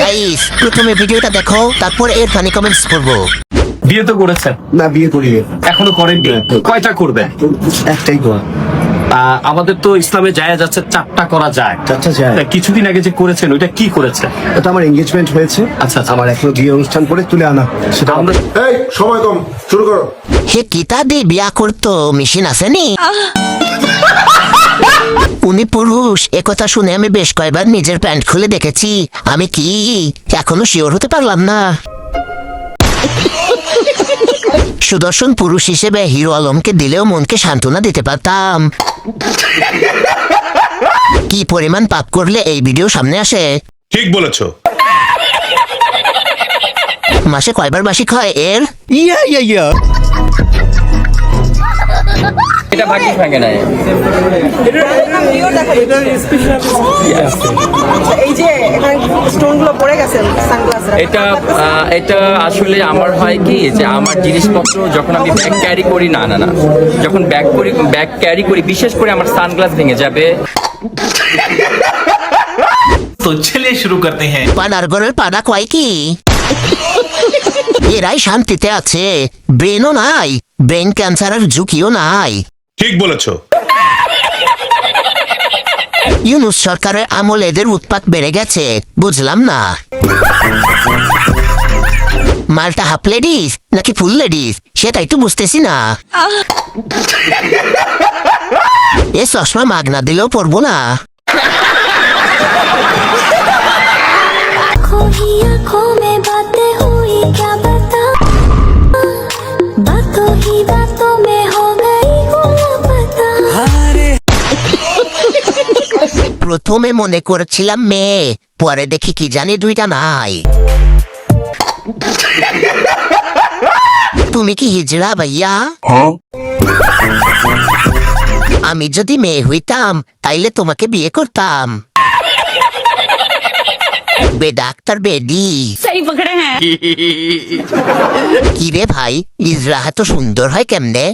Guys প্রথমে ভিডিওটা দেখো তারপর এর ফানি কমেন্টস করব। বিয়ে তো করেছেন। না বিয়ে করিনি। এখনও করেননি? কয়টা করবেন? একটাই করা। আমাদের তো ইসলামে যায় যাচ্ছে চারটা করা যায়। চারটা যায়। কিছুদিন আগে যে করেছেন ওইটা কি করেছে? এটা আমার এঙ্গেজমেন্ট হয়েছে। আচ্ছা, আচ্ছা। আমার এখনও বিয়ে অনুষ্ঠান করে তুলে আনা। সেটা আমরা এই সময় কম শুরু করো। হে কিতা দিয়ে বিয়া করতো? মেশিন আসেনি উনি পুরুষ একথা শুনে আমি বেশ কয়েকবার নিজের প্যান্ট খুলে দেখেছি। আমি কি? এখনও শিওর হতে পারলাম না। সুদর্শন পুরুষ হিসেবে হিরো আলমকে দিলেও মনকে সান্ত্বনা দিতে পারতাম। কি পরিমাণ পাপ করলে এই ভিডিও সামনে আসে? ঠিক বলেছ। মাসে কয়বার মাসিক হয় এর? ইয়া ইয়া ইয়া। এটা ভাগ্যে ভাঙে না এটা এটা আসলে আমার হয় কি যে আমার জিনিসপত্র যখন আমি ব্যাগ ক্যারি করি না না না। যখন ব্যাগ করি ব্যাগ ক্যারি করি বিশেষ করে আমার সানগ্লাস ভেঙে যাবে। তো চলে শুরু করতে হ্যাঁ। পানারগরের পানা কয় কি? এরাই শান্তিতে আছে। ব্রেনও নাই ব্রেন ক্যান্সারের ঝুঁকিও নাই। ঠিক বলেছো ইউনুস সরকারের আমল এদের উৎপাত বেড়ে গেছে বুঝলাম না মালটা হাফ লেডিস নাকি ফুল লেডিস সেটাই তো বুঝতেছি না এ চশমা মাগনা দিলেও পড়বো না आँखों ही आँखों में बातें हुई क्या बता बातों ही बातों में हो गई প্রথমে মনে করেছিলাম মেয়ে পরে দেখি কি জানি দুইটা নাই। তুমি কি হিজড়া ভাইয়া? আমি যদি মেয়ে হইতাম তাইলে তোমাকে বিয়ে করতাম। বে ডাক্তার বেদি কি রে ভাই ইজরাহা তো সুন্দর হয় কেমনে?